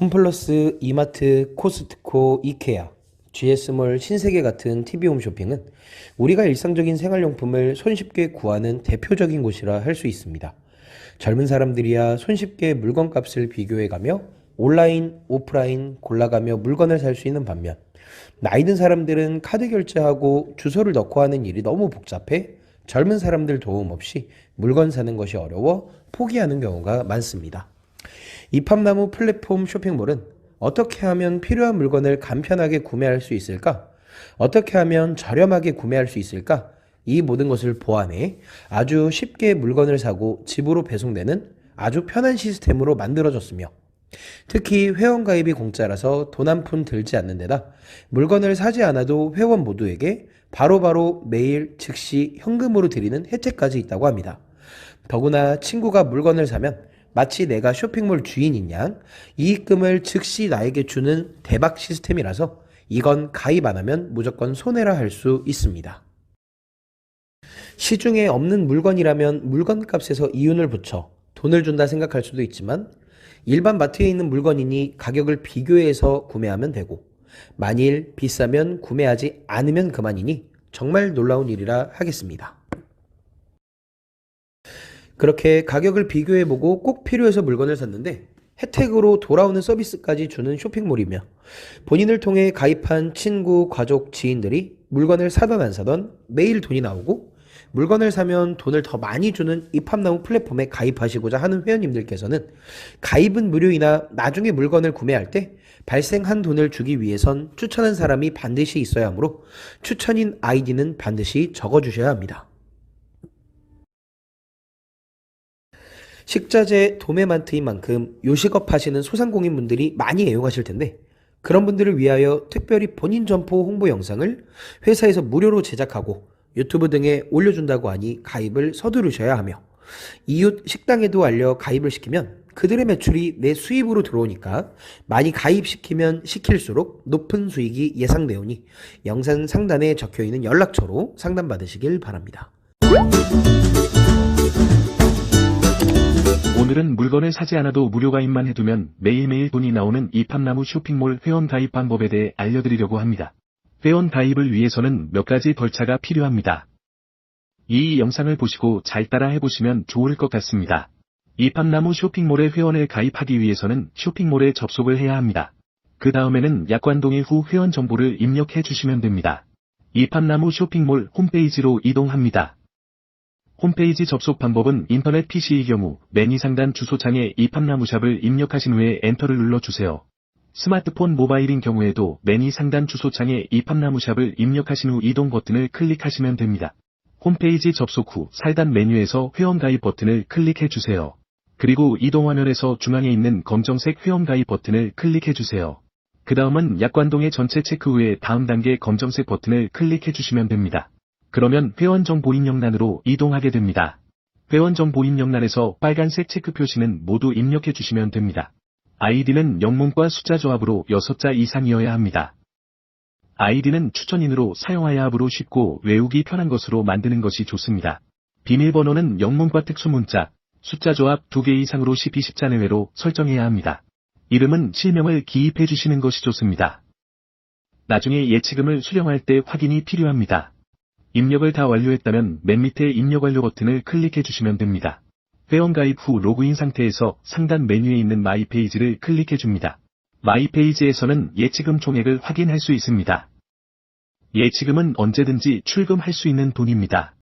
홈플러스, 이마트, 코스트코, 이케아, GS몰, 신세계 같은 TV홈 쇼핑은 우리가 일상적인 생활용품을 손쉽게 구하는 대표적인 곳이라 할 수 있습니다. 젊은 사람들이야 손쉽게 물건값을 비교해가며 온라인, 오프라인 골라가며 물건을 살 수 있는 반면 나이 든 사람들은 카드 결제하고 주소를 넣고 하는 일이 너무 복잡해 젊은 사람들 도움 없이 물건 사는 것이 어려워 포기하는 경우가 많습니다. 이팝나무 플랫폼 쇼핑몰은 어떻게 하면 필요한 물건을 간편하게 구매할 수 있을까? 어떻게 하면 저렴하게 구매할 수 있을까? 이 모든 것을 보완해 아주 쉽게 물건을 사고 집으로 배송되는 아주 편한 시스템으로 만들어졌으며 특히 회원 가입이 공짜라서 돈 한 푼 들지 않는 데다 물건을 사지 않아도 회원 모두에게 바로바로 매일 즉시 현금으로 드리는 혜택까지 있다고 합니다. 더구나 친구가 물건을 사면 마치 내가 쇼핑몰 주인인 양 이익금을 즉시 나에게 주는 대박 시스템이라서 이건 가입 안 하면 무조건 손해라 할 수 있습니다. 시중에 없는 물건이라면 물건 값에서 이윤을 붙여 돈을 준다 생각할 수도 있지만 일반 마트에 있는 물건이니 가격을 비교해서 구매하면 되고 만일 비싸면 구매하지 않으면 그만이니 정말 놀라운 일이라 하겠습니다. 그렇게 가격을 비교해보고 꼭 필요해서 물건을 샀는데 혜택으로 돌아오는 서비스까지 주는 쇼핑몰이며 본인을 통해 가입한 친구, 가족, 지인들이 물건을 사던 안 사던 매일 돈이 나오고 물건을 사면 돈을 더 많이 주는 입합나무 플랫폼에 가입하시고자 하는 회원님들께서는 가입은 무료이나 나중에 물건을 구매할 때 발생한 돈을 주기 위해선 추천한 사람이 반드시 있어야 하므로 추천인 아이디는 반드시 적어주셔야 합니다. 식자재 도매마트인 만큼 요식업 하시는 소상공인분들이 많이 애용하실 텐데 그런 분들을 위하여 특별히 본인 점포 홍보 영상을 회사에서 무료로 제작하고 유튜브 등에 올려준다고 하니 가입을 서두르셔야 하며 이웃 식당에도 알려 가입을 시키면 그들의 매출이 내 수입으로 들어오니까 많이 가입시키면 시킬수록 높은 수익이 예상되오니 영상 상단에 적혀있는 연락처로 상담받으시길 바랍니다. 오늘은 물건을 사지 않아도 무료 가입만 해두면 매일매일 돈이 나오는 이팝나무 쇼핑몰 회원 가입 방법에 대해 알려드리려고 합니다. 회원 가입을 위해서는 몇 가지 절차가 필요합니다. 이 영상을 보시고 잘 따라 해보시면 좋을 것 같습니다. 이팝나무 쇼핑몰에 회원을 가입하기 위해서는 쇼핑몰에 접속을 해야 합니다. 그 다음에는 약관 동의 후 회원 정보를 입력해 주시면 됩니다. 이팝나무 쇼핑몰 홈페이지로 이동합니다. 홈페이지 접속 방법은 인터넷 PC의 경우 메뉴 상단 주소창에 이팝나무샵을 입력하신 후에 엔터를 눌러주세요. 스마트폰 모바일인 경우에도 메뉴 상단 주소창에 이팝나무샵을 입력하신 후 이동 버튼을 클릭하시면 됩니다. 홈페이지 접속 후 살단 메뉴에서 회원가입 버튼을 클릭해주세요. 그리고 이동 화면에서 중앙에 있는 검정색 회원가입 버튼을 클릭해주세요. 그 다음은 약관동의 전체 체크 후에 다음 단계 검정색 버튼을 클릭해주시면 됩니다. 그러면 회원 정보 입력란으로 이동하게 됩니다. 회원 정보 입력란에서 빨간색 체크 표시는 모두 입력해 주시면 됩니다. 아이디는 영문과 숫자 조합으로 6자 이상이어야 합니다. 아이디는 추천인으로 사용하야 하므로 쉽고 외우기 편한 것으로 만드는 것이 좋습니다. 비밀번호는 영문과 특수문자, 숫자 조합 2개 이상으로 12십자 내외로 설정해야 합니다. 이름은 실명을 기입해 주시는 것이 좋습니다. 나중에 예치금을 수령할 때 확인이 필요합니다. 입력을 다 완료했다면 맨 밑에 입력 완료 버튼을 클릭해 주시면 됩니다. 회원 가입 후 로그인 상태에서 상단 메뉴에 있는 마이 페이지를 클릭해 줍니다. 마이 페이지에서는 예치금 총액을 확인할 수 있습니다. 예치금은 언제든지 출금할 수 있는 돈입니다.